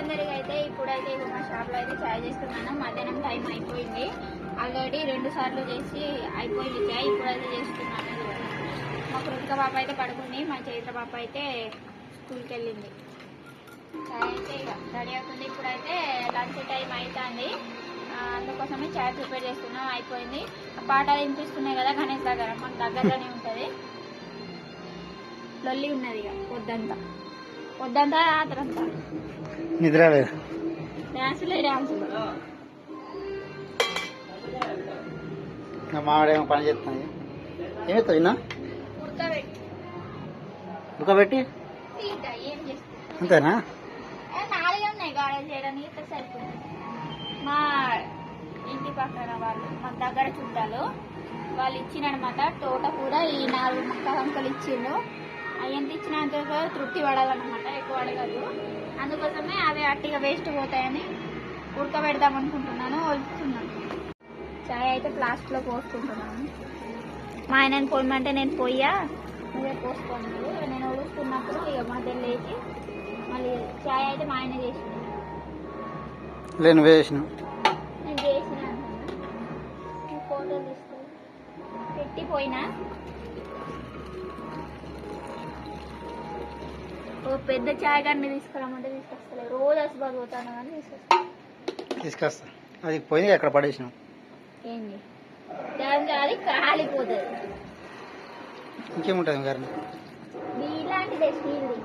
అందరికి అయితే ఇప్పుడైతే ఇక మా షాప్లో అయితే చాయ్ చేస్తున్నాను. మధ్యాహ్నం టైం అయిపోయింది. ఆల్రెడీ రెండు సార్లు చేసి అయిపోయింది చాయ్ ఇప్పుడైతే చేస్తున్నాను. మా కృతిక పాప అయితే పడుకుంది. మా చైత్ర పాప అయితే స్కూల్కి వెళ్ళింది. చాయ్ అయితే ఇక రెడీ అవుతుంది. ఇప్పుడైతే లంచ్ టైం అవుతుంది అందుకోసమే చాయ్ ప్రిపేర్ చేస్తున్నాం. అయిపోయింది. పాటలు వినిపిస్తున్నాయి కదా గణేష్ దగ్గర. మాకు దగ్గరలోనే ఉంటుంది. లొల్లి ఉన్నది ఇక. పొద్దంతా పొద్దంతా రాత్రంతా. నిద్ర లేదు. మావాడేమో పని చేస్తున్నాయి ఏమవుతావు ఇన్నా? ఉడకబెట్టి. చేస్తుంది అంతేనా? మా ఇంటి పక్కన వాళ్ళు మా దగ్గర చుట్టాలు వాళ్ళు ఇచ్చినమాట తోటకూర ఈ నాలుగు మొక్కలు అంకలు ఇచ్చిండు అవి ఎంత ఇచ్చినంత తృప్తి పడాలన్నమాట ఎక్కువ అడగదు. అందుకోసమే అవి అట్టిగా వేస్ట్ పోతాయని ఉడకబెడదాం అనుకుంటున్నాను వలుస్తున్నాను చాయ్ అయితే ప్లాస్టిక్లో పోసుకుంటున్నాను. మా ఆయనని పోయమంటే నేను పోయా నువ్వే పోసుకున్నాడు నేను ఉడుకున్నప్పుడు ఇక మధ్యలో లేచి మళ్ళీ చాయ్ అయితే మా ఆయన చేసిండు. లేని వేసిన నేను చేసిన అంటున్నా. ఈ ఫోటో తీసుకో. పెట్టిపోయినా. ఓ పెద్ద చాయ్ గారిని తీసుకురమ్మంటే తీసుకొస్తలేదు రోజు అసలు పోతాను కానీ తీసుకొస్తా. తీసుకొస్తా. అది పోయింది అక్కడ పడేసినాం ఏంది? దానికి అది కాలిపోతుంది. ఇంకేముంటుంది గారిని ఇలాంటిదే స్టీల్ది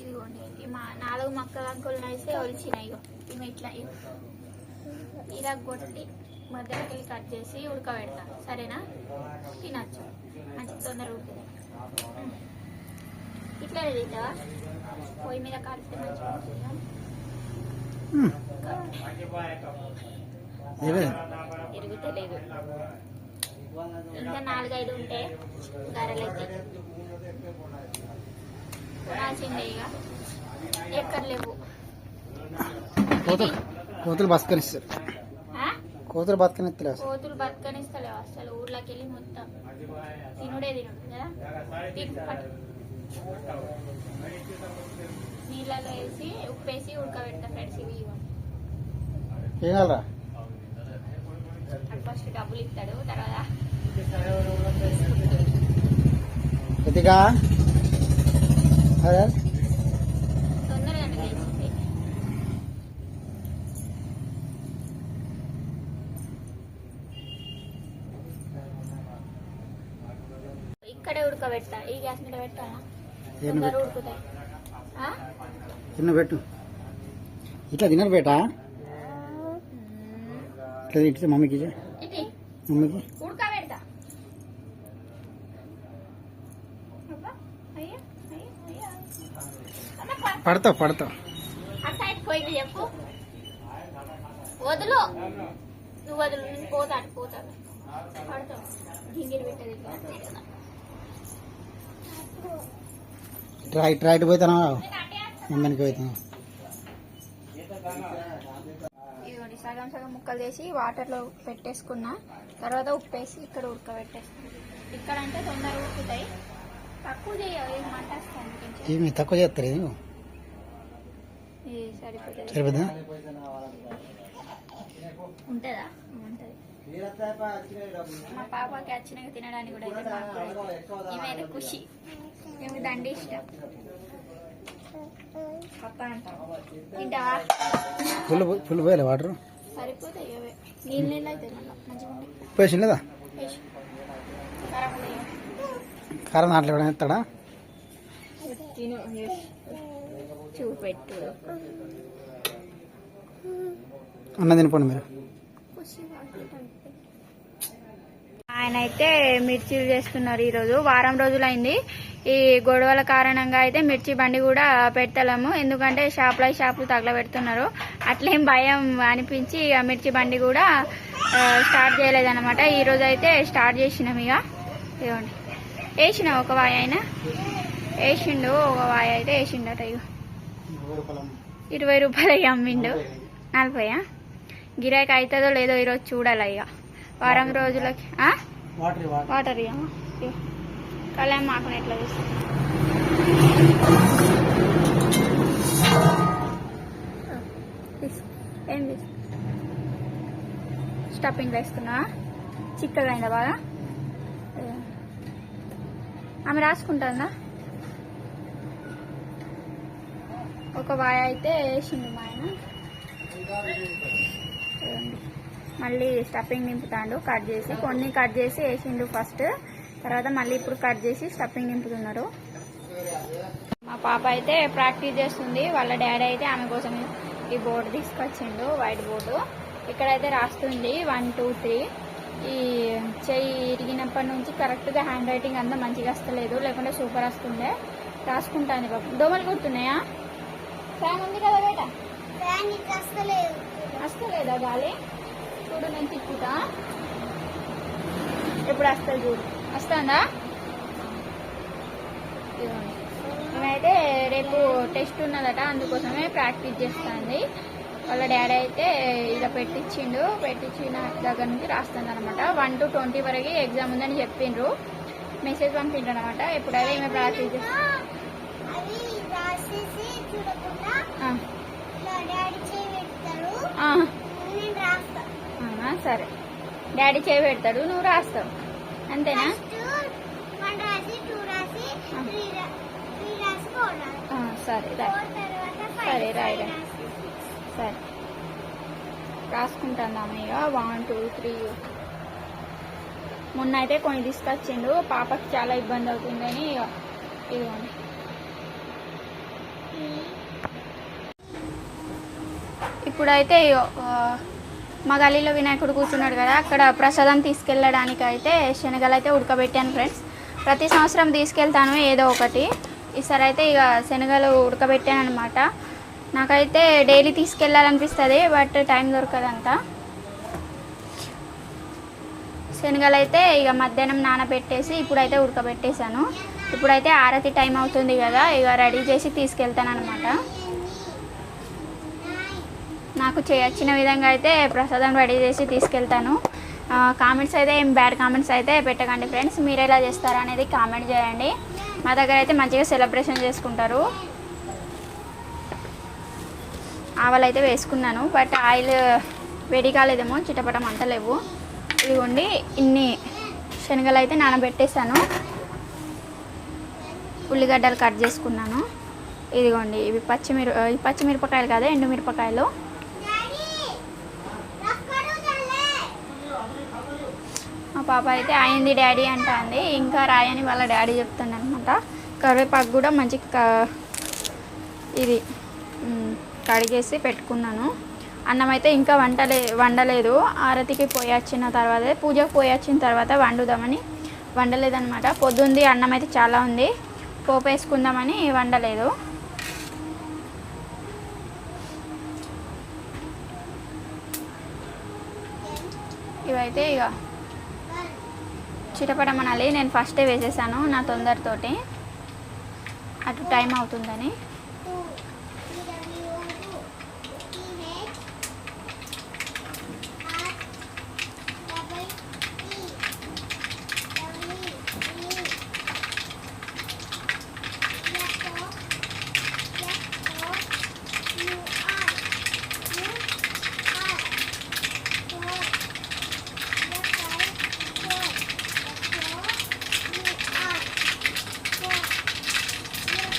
ఇదిగోండి ఈ మా నాలుగు మొక్కల అంకులు అయితే ఒలిచినాయి ఇవి ఇట్లా. ఇలా కొట్టి మధ్యలోకి కట్ చేసి ఉడకబెడతా. సరేనా? తినచ్చు. మంచి తొందర ఉడుకుతుంది ఇట్లా తింటావా? పొయ్యి మీద ఏమే? తిరుగుతలేదు ఇంకా నాలుగైదు ఉంటే ధరలైతే కొనాల్సిందే ఇక. ఎక్కడ లేవు కోతులు కోతులు బతకనిస్తారు ఆ? కోతులు బతకనిస్తలే అసలు? కోతులు బతకనిస్తలేవు అసలు? ఊర్లోకి వెళ్ళి మొత్తం తినుడే తినుడు కదా. నీళ్ళలో వేసి ఉప్పేసి ఉడకబెడతా ఫ్రెండ్స్ ఇవి. ఏం కాలరా ఫస్ట్ డబ్బులు ఇస్తాడు తర్వాత కొద్దిగా అదే తొందరగా లేచింది ఇక్కడే ఉడకబెడతా. ఈ గ్యాస్ మీద ఎన్ని తొందర పెట్టు. ఇట్లా తినరు బేట. ఇట్లా ఇట్లా మమ్మీకి మమ్మీకి. ఉడకబెడతా. పడతావు పడతావు చెప్పు. వదులు. నువ్వు వదులు నేను పోతాను పోతాను. పడతావు. పెట్టేది కదా. రైట్ రైట్ పోతానా? మమ్మీకి పోతాను? ఇదిగోండి సగం సగం ముక్కలు చేసి వాటర్లో పెట్టేసుకున్నా. తర్వాత ఉప్పేసి ఇక్కడ ఉడకబెట్టేస్తాను ఇక్కడ అంటే తొందరగా ఉడుకుతాయి. తక్కువ చేయవు ఏం మంట ఏమి తక్కువ చేస్తారు సరిపోతుంది. ఉంటుందా ఉంటుంది? మా పాపకి వచ్చినాక తినడానికి కూడా ఇవైతే ఖుషి. మేము దండి ఇష్టం? ఫుల్ ఫుల్ పోయాలి వాటర్? సరిపోతాయి ఇవే నీళ్ళు నీళ్ళు అయితే మళ్ళీ మంచిగా ఉంటాయి పోసి లేదా? వేసి. కారం దాంట్లో ఎత్తాడా చూపెట్టు. అన్న తినిపోండి మీరు. ఆయన అయితే మిర్చీలు చేస్తున్నారు ఈరోజు. వారం రోజులైంది. ఈ గొడవల కారణంగా అయితే మిర్చి బండి కూడా పెట్టలేము ఎందుకంటే షాప్లో షాపులు తగలబెడుతున్నారు. అట్లేం భయం అనిపించి ఇక మిర్చి బండి కూడా స్టార్ట్ చేయలేదన్నమాట. ఈరోజు అయితే స్టార్ట్ చేసినాం ఇక. ఇవ్వండి వేసిన ఒక వాయి అయినా? వేసిండు ఒక వాయి అయితే వేసిండట ఇక ఇరవై రూపాయలు అమ్మిండు. నలభైయా? గిరాకీ అవుతుందో లేదో ఈరోజు చూడాలి ఇక. వారం రోజులకి వాటర్ కళ్యాణ్ మాకు ఎట్లా చూస్తాం ఏం స్టఫింగ్ వేసుకున్నా చిక్కగా అయిందా బాగా? ఆమె రాసుకుంటుందా? ఒక వాయ అయితే వేసిండు మా ఆయన. మళ్ళీ స్టఫింగ్ నింపుతాడు కట్ చేసి కొన్ని కట్ చేసి వేసిండు ఫస్ట్ తర్వాత మళ్ళీ ఇప్పుడు కట్ చేసి స్టఫింగ్ నింపుతున్నారు. మా పాప అయితే ప్రాక్టీస్ చేస్తుంది. వాళ్ళ డాడీ అయితే ఆమె కోసం ఈ బోర్డు తీసుకొచ్చిండు వైట్ బోర్డు ఇక్కడైతే రాస్తుంది వన్ టూ త్రీ ఈ చెయ్యి ఇరిగినప్పటి నుంచి కరెక్ట్గా హ్యాండ్ రైటింగ్ అంతా మంచిగా వస్తలేదు. లేకుంటే సూపర్ వస్తుండే. రాసుకుంటాను బాబు దోమలు కుడుతున్నాయా? ఫ్యాన్ ఉంది కదా బేట? వస్తలేదా గాలి? చూడు నేను తిప్పుతా. ఎప్పుడు వస్తుంది చూడు. వస్తుందా. మేమైతే రేపు టెస్ట్ ఉన్నదట అందుకోసమే ప్రాక్టీస్ చేస్తుంది. వాళ్ళ డాడీ అయితే ఇక పెట్టించిండు పెట్టించిన దగ్గర నుంచి రాస్తుంది అనమాట వన్ టు ట్వంటీ వరకు ఎగ్జామ్ ఉందని చెప్పిండ్రు. మెసేజ్ పంపిండ్రు అనమాట ఎప్పుడైతే ఈమె ప్రాక్టీస్ చేస్తా అవి రాసేసి చూడకుండా ఆ, ఇలా డాడీ చేయి పెడతారు ఆ, నేను రాస్తా అవునా సరే. డాడీ చేయి పెడతాడు నువ్వు రాస్తావు. అంతేనా? సరే రాయ్ సరే, రాయ్, రాయ్. సరే. రాసుకుంటాను ఇక వన్ టూ త్రీ మొన్న అయితే కొన్ని తీసుకొచ్చిండు. పాపకి చాలా ఇబ్బంది అవుతుందని ఇక ఇదిగోండి ఇప్పుడైతే మా గలీలో వినాయకుడు కూర్చున్నాడు కదా అక్కడ ప్రసాదం తీసుకెళ్ళడానికి అయితే శనగలు అయితే ఉడకబెట్టాను ఫ్రెండ్స్. ప్రతి సంవత్సరం తీసుకెళ్తాను ఏదో ఒకటి. ఈసారి అయితే ఇక శనగలు ఉడకబెట్టాను అనమాట నాకైతే డైలీ తీసుకెళ్ళాలనిపిస్తుంది బట్ టైం దొరకదంట. శనగలు అయితే ఇక మధ్యాహ్నం నానబెట్టేసి ఇప్పుడైతే ఉడకబెట్టేశాను. ఇప్పుడైతే ఆరతి టైం అవుతుంది కదా ఇక రెడీ చేసి తీసుకెళ్తాను అనమాట నాకు చేయొచ్చిన విధంగా అయితే ప్రసాదం రెడీ చేసి తీసుకెళ్తాను. కామెంట్స్ అయితే ఏం బ్యాడ్ కామెంట్స్ అయితే పెట్టకండి ఫ్రెండ్స్ మీరు ఎలా చేస్తారనేది కామెంట్ చేయండి. మా దగ్గర అయితే మంచిగా సెలబ్రేషన్ చేసుకుంటారు. ఆవలు అయితే వేసుకున్నాను బట్ ఆయిల్ వేడి కాలేదేమో చిటపటం అంటలేవు ఇదిగోండి ఇన్ని శనగలు అయితే నానబెట్టేసాను ఉల్లిగడ్డలు కట్ చేసుకున్నాను. ఇదిగోండి ఇవి పచ్చిమిర ఈ పచ్చిమిరపకాయలు కాదు ఎండుమిరపకాయలు. మా పాప అయితే అయింది డాడీ అంటుంది. ఇంకా రాయని వాళ్ళ డాడీ చెప్తాను అనమాట కరివేపాకు కూడా మంచి క- ఇది కడిగేసి పెట్టుకున్నాను. అన్నం అయితే ఇంకా వంటలే వండలేదు. ఆరతికి పోయి వచ్చిన తర్వాత పూజకు పోయి వచ్చిన తర్వాత వండుదామని వండలేదనమాట పొద్దుంది అన్నం అయితే చాలా ఉంది. పోపు వేసుకుందామని వండలేదు. ఇవైతే ఇక చిటపడమనాలి నేను ఫస్టే వేసేసాను నా తొందరతోటి. అటు టైం అవుతుందని.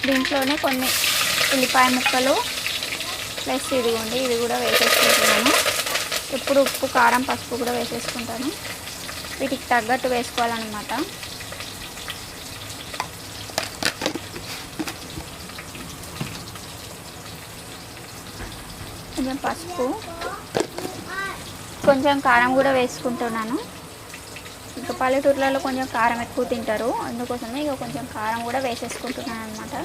దీంట్లోనే కొన్ని ఉల్లిపాయ ముక్కలు ప్లస్ ఇదిగోండి ఇది కూడా వేసేసుకుంటున్నాను. ఇప్పుడు ఉప్పు కారం పసుపు కూడా వేసేసుకుంటాను. వీటికి తగ్గట్టు వేసుకోవాలన్నమాట. కొంచెం పసుపు కొంచెం కారం కూడా వేసుకుంటున్నాను. ఇంకా పల్లెటూర్లలో కొంచెం కారం ఎక్కువ తింటారు. అందుకోసమే ఇక కొంచెం కారం కూడా వేసేసుకుంటున్నాను అనమాట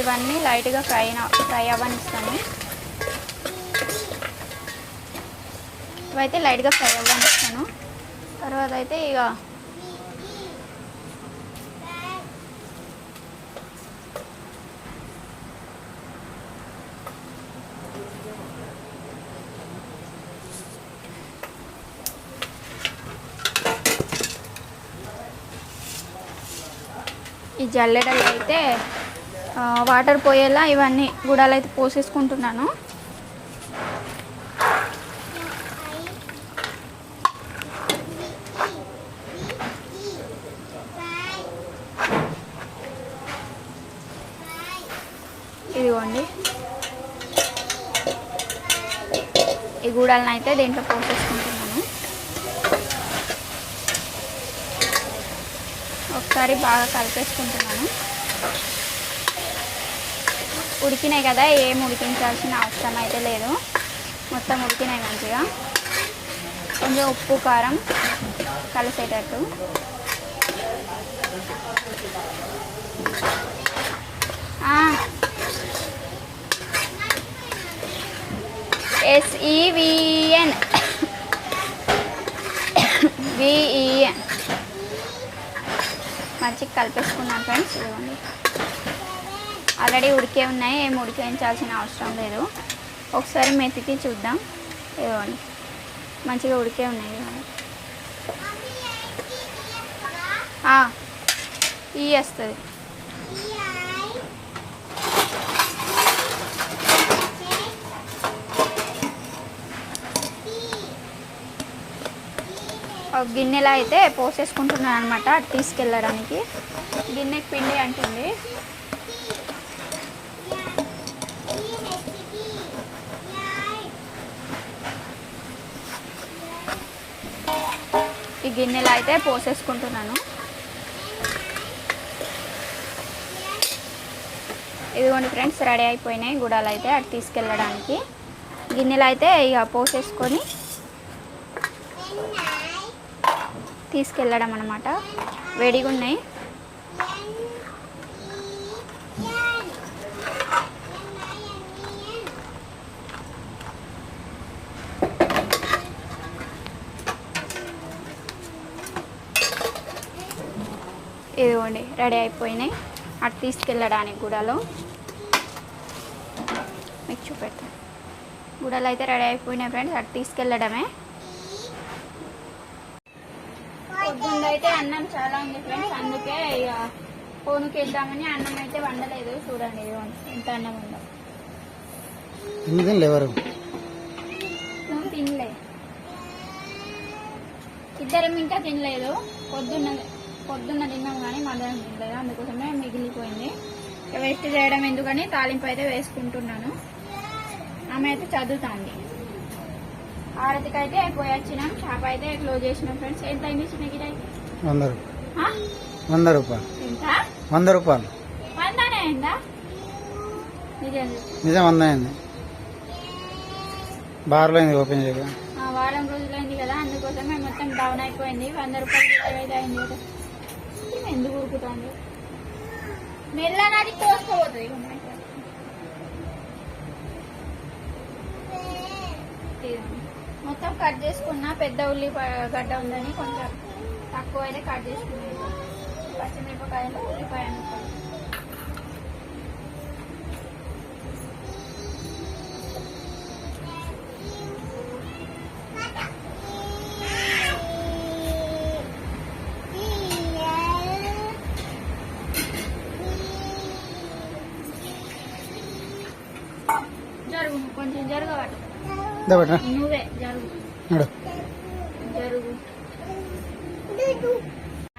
ఇవన్నీ లైట్గా ఫ్రై ఫ్రై అవ్వనిస్తాను. ఇవైతే లైట్గా ఫ్రై అవ్వనిస్తాను. తర్వాత అయితే ఇక ఈ జల్లెడలు అయితే వాటర్ పోయేలా ఇవన్నీ గుడాలు అయితే పోసేసుకుంటున్నాను. ఇదిగోండి. ఈ గూడాలను అయితే దీంట్లో పోసేసుకుంటున్నాను. ఒకసారి బాగా కలిపేసుకుంటున్నాను. ఉడికినాయి కదా ఏం ఉడికించాల్సిన అవసరం అయితే లేదు. మొత్తం ఉడికినాయి మంచిగా. కొంచెం ఉప్పు కారం కలిసేటట్టు. ఎస్ఈవి మంచిగా కలిపేసుకున్నాను ఫ్రెండ్స్ ఇదిగోండి. ఆల్రెడీ ఉడికే ఉన్నాయి ఏం ఉడికించాల్సిన అవసరం లేదు. ఒకసారి మెతికి చూద్దాం. ఇదిగోండి. మంచిగా ఉడికే ఉన్నాయి ఇదిగోండి. ఈ వస్తుంది. గిన్నెలో అయితే పోసేసుకుంటున్నాను అనమాట అటు తీసుకెళ్ళడానికి. గిన్నెకి పిండి అంటుంది. ఈ గిన్నెలో అయితే పోసేసుకుంటున్నాను. ఇదిగోండి ఫ్రెండ్స్ రెడీ అయిపోయినాయి గుడాలు అయితే అటు తీసుకెళ్ళడానికి. గిన్నెలు అయితే ఇక పోసేసుకొని తీసుకెళ్ళడం అనమాట వేడిగా ఉన్నాయి. ఇదిగోండి రెడీ అయిపోయినాయి. అటు తీసుకెళ్ళడానికి గుడలో. మీకు చూపెడతాను గుడలు అయితే రెడీ అయిపోయినాయి ఫ్రెండ్స్. అటు తీసుకెళ్ళడమే. పొద్దున్న అయితే అన్నం చాలా ఉంది ఫ్రెండ్స్ అందుకే ఇక ఫోన్కి వేద్దామని అన్నం అయితే వండలేదు. చూడండి ఎంత అన్నం ఉందో. నువ్వు తినలే ఇద్దరం ఇంకా తినలేదు. పొద్దున్న పొద్దున్న తిన్నాం కానీ మధ్యాహ్నం తినలేదు. అందుకోసమే మిగిలిపోయింది. వేస్ట్ చేయడం ఎందుకని తాలింపు అయితే వేసుకుంటున్నాను. ఆమె అయితే చదువుతాంది. ఆరతికి అయితే పోయి వచ్చినాం షాప్ అయితే క్లోజ్ చేసినాం ఫ్రెండ్స్ ఎంత అయింది చిన్న గిరాయి? వంద రూపాయలు. వంద రూపాయలు. ఎంత? వంద రూపాయలు. వందనే అయిందా? నిజం. వంద అయింది. బార్లో అయింది ఓపెన్ చేయగా. వారం రోజులైంది కదా అందుకోసమే మొత్తం డౌన్ అయిపోయింది. వంద రూపాయలు అయింది కదా. ఎందుకు ఉరుకుతుంది మెల్లనాది. మొత్తం కట్ చేసుకున్నా పెద్ద ఉల్లి గడ్డ ఉందని కొంచెం తక్కువ అయితే కట్ చేసుకున్నాను. పచ్చిమిరపకాయలు ఉల్లిపాయ అనుకున్నాను నడు.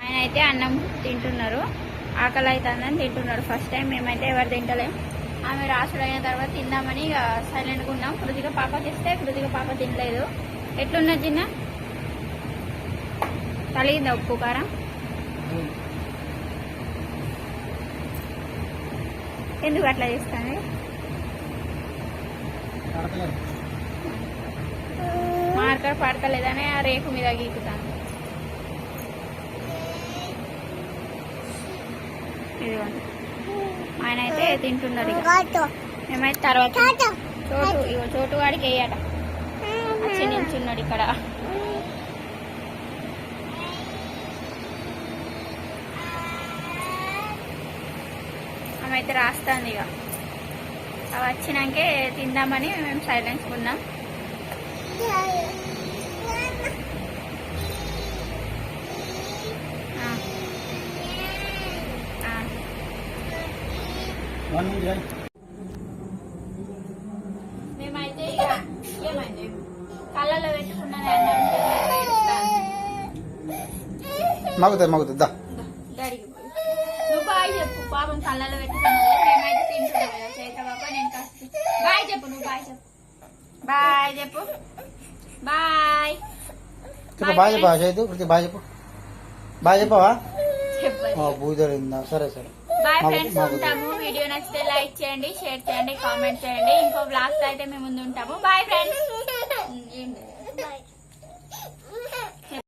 ఆయన అయితే అన్నం తింటున్నారు. ఆకలి అవుతుందని తింటున్నారు. ఫస్ట్ టైం మేమైతే ఎవరు తింటలేం. ఆమె రాసుడు అయిన తర్వాత తిందామని సైలెంట్గా ఉన్నాం. కృతిక పాపకి ఇస్తే కృతిక పాప తినలేదు. ఎట్లున్నది చిన్న తలిగిందా ఉప్పు కారం? ఎందుకు అట్లా చేస్తాను మార్కర్ పడతలేదని ఆ రేకు మీద గీకుతాను. ఇదిగోండి ఆయన అయితే తింటున్నారు మేమైతే తర్వాత చోటు ఇగో చోటు వాడికి వేయట. వచ్చి నిల్చున్నాడు ఇక్కడ. ఆమె అయితే రాస్తుంది ఇక. అవి వచ్చినాకే తిందామని మేము సైలెన్స్ ఉన్నాం ఆ. ఆ. వన్ మినిట్ కానీ మేమైతే ఇక ఏమైంది? కళ్ళలో పెట్టుకున్నానే మగుతుంది మగుతుంది దా. డాడీకి పోయి. నువ్వు బాయ్ చెప్పు పాపం కళ్ళలో పెట్టుకున్నావు మేమైతే తింటున్నాం కదా చేత పాప నేను కాస్త బాయ్ చెప్పు నువ్వు బాయ్ చెప్పు. బాయ్ చెప్పు. బాయ్. చెప్పు బాగా చెప్పు చైతు? కృతి బాగా చెప్పు. బాగా చెప్పవా? చెప్పు బూదరిందా సరే సరే. బాయ్ ఫ్రెండ్స్ ఉంటాము. వీడియో నచ్చితే లైక్ చేయండి షేర్ చేయండి కామెంట్ చేయండి. ఇంకో బ్లాగ్స్ అయితే మేము ముందు ఉంటాము. Bye friends.